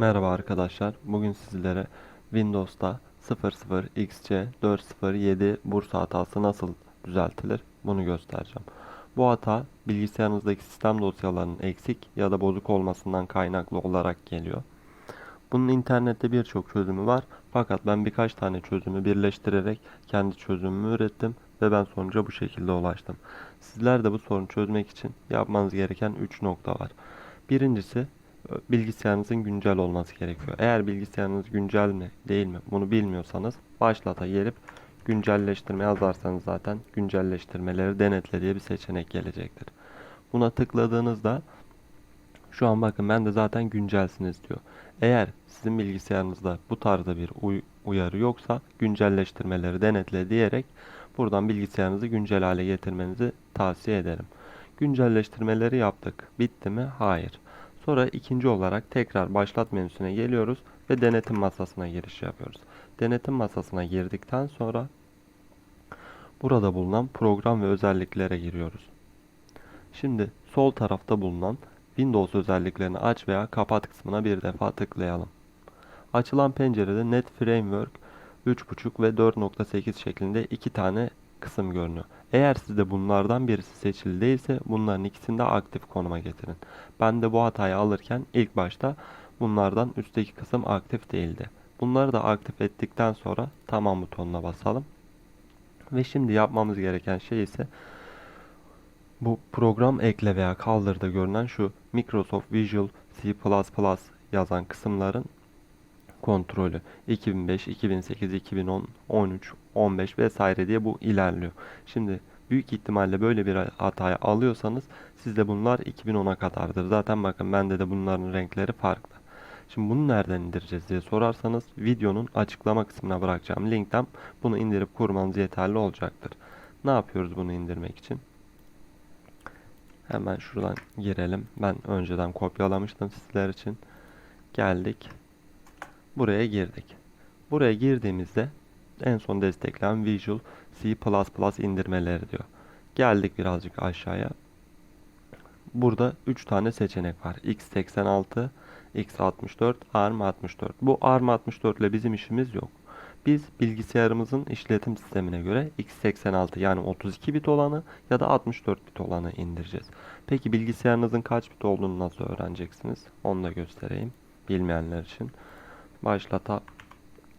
Merhaba arkadaşlar. Bugün sizlere Windows'ta 00xc407 Bursa hatası nasıl düzeltilir bunu göstereceğim. Bu hata bilgisayarınızdaki sistem dosyalarının eksik ya da bozuk olmasından kaynaklı olarak geliyor. Bunun internette birçok çözümü var. Fakat ben birkaç tane çözümü birleştirerek kendi çözümümü ürettim ve ben sonuca bu şekilde ulaştım. Sizler de bu sorunu çözmek için yapmanız gereken 3 nokta var. Birincisi bilgisayarınızın güncel olması gerekiyor. Eğer bilgisayarınız güncel mi değil mi bunu bilmiyorsanız başlata gelip güncelleştirme yazarsanız zaten güncelleştirmeleri denetle diye bir seçenek gelecektir. Buna tıkladığınızda şu an bakın ben de zaten güncelsiniz diyor. Eğer sizin bilgisayarınızda bu tarzda bir uy uyarı yoksa güncelleştirmeleri denetle diyerek buradan bilgisayarınızı güncel hale getirmenizi tavsiye ederim. Güncelleştirmeleri yaptık. Bitti mi? Hayır. Sonra ikinci olarak tekrar başlat menüsüne geliyoruz ve denetim masasına giriş yapıyoruz. Denetim masasına girdikten sonra burada bulunan program ve özelliklere giriyoruz. Şimdi sol tarafta bulunan Windows özelliklerini aç veya kapat kısmına bir defa tıklayalım. Açılan pencerede Net Framework 3.5 ve 4.8 şeklinde iki tane kısım görünüyor. Eğer sizde bunlardan birisi seçili değilse bunların ikisini de aktif konuma getirin. Ben de bu hatayı alırken ilk başta bunlardan üstteki kısım aktif değildi. Bunları da aktif ettikten sonra tamam butonuna basalım. Ve şimdi yapmamız gereken şey ise bu program ekle veya kaldırda görünen şu Microsoft Visual C++ yazan kısımların kontrolü 2005, 2008, 2010, 13, 15 vesaire diye bu ilerliyor. Şimdi büyük ihtimalle böyle bir hatayı alıyorsanız sizde bunlar 2010'a kadardır. Zaten bakın bende de bunların renkleri farklı. Şimdi bunu nereden indireceğiz diye sorarsanız videonun açıklama kısmına bırakacağım linkten bunu indirip kurmanız yeterli olacaktır. Ne yapıyoruz bunu indirmek için? Hemen şuradan girelim. Ben önceden kopyalamıştım sizler için. Geldik. Buraya girdik. Buraya girdiğimizde en son destekleyen Visual C++ indirmeleri diyor. Geldik birazcık aşağıya. Burada 3 tane seçenek var. x86, x64, ARM64. Bu ARM64 ile bizim işimiz yok. Biz bilgisayarımızın işletim sistemine göre x86 yani 32 bit olanı ya da 64 bit olanı indireceğiz. Peki bilgisayarınızın kaç bit olduğunu nasıl öğreneceksiniz? Onu da göstereyim bilmeyenler için. Başlata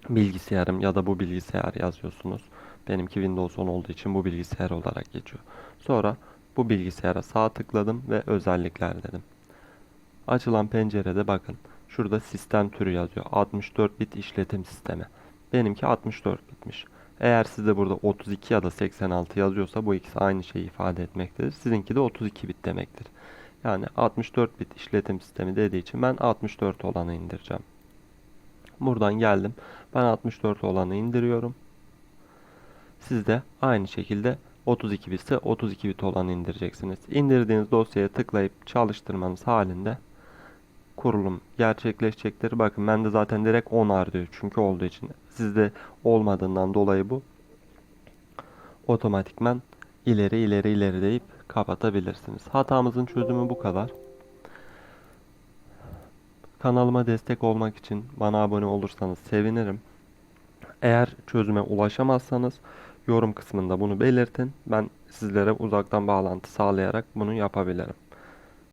bilgisayarım ya da bu bilgisayar yazıyorsunuz. Benimki Windows 10 olduğu için bu bilgisayar olarak geçiyor. Sonra bu bilgisayara sağ tıkladım ve özellikler dedim. Açılan pencerede bakın şurada sistem türü yazıyor. 64 bit işletim sistemi. Benimki 64 bitmiş. Eğer sizde burada 32 ya da 86 yazıyorsa bu ikisi aynı şeyi ifade etmektedir. Sizinki de 32 bit demektir. Yani 64 bit işletim sistemi dediği için ben 64 olanı indireceğim. Buradan geldim. Ben 64 olanı indiriyorum. Siz de aynı şekilde 32 bit ise 32 bit olanı indireceksiniz. İndirdiğiniz dosyaya tıklayıp çalıştırmanız halinde kurulum gerçekleşecektir. Bakın ben de zaten direkt 10 ar diyor. Çünkü olduğu için. Sizde olmadığından dolayı bu otomatikman ileri ileri ileri deyip kapatabilirsiniz. Hatamızın çözümü bu kadar. Kanalıma destek olmak için bana abone olursanız sevinirim. Eğer çözüme ulaşamazsanız yorum kısmında bunu belirtin. Ben sizlere uzaktan bağlantı sağlayarak bunu yapabilirim.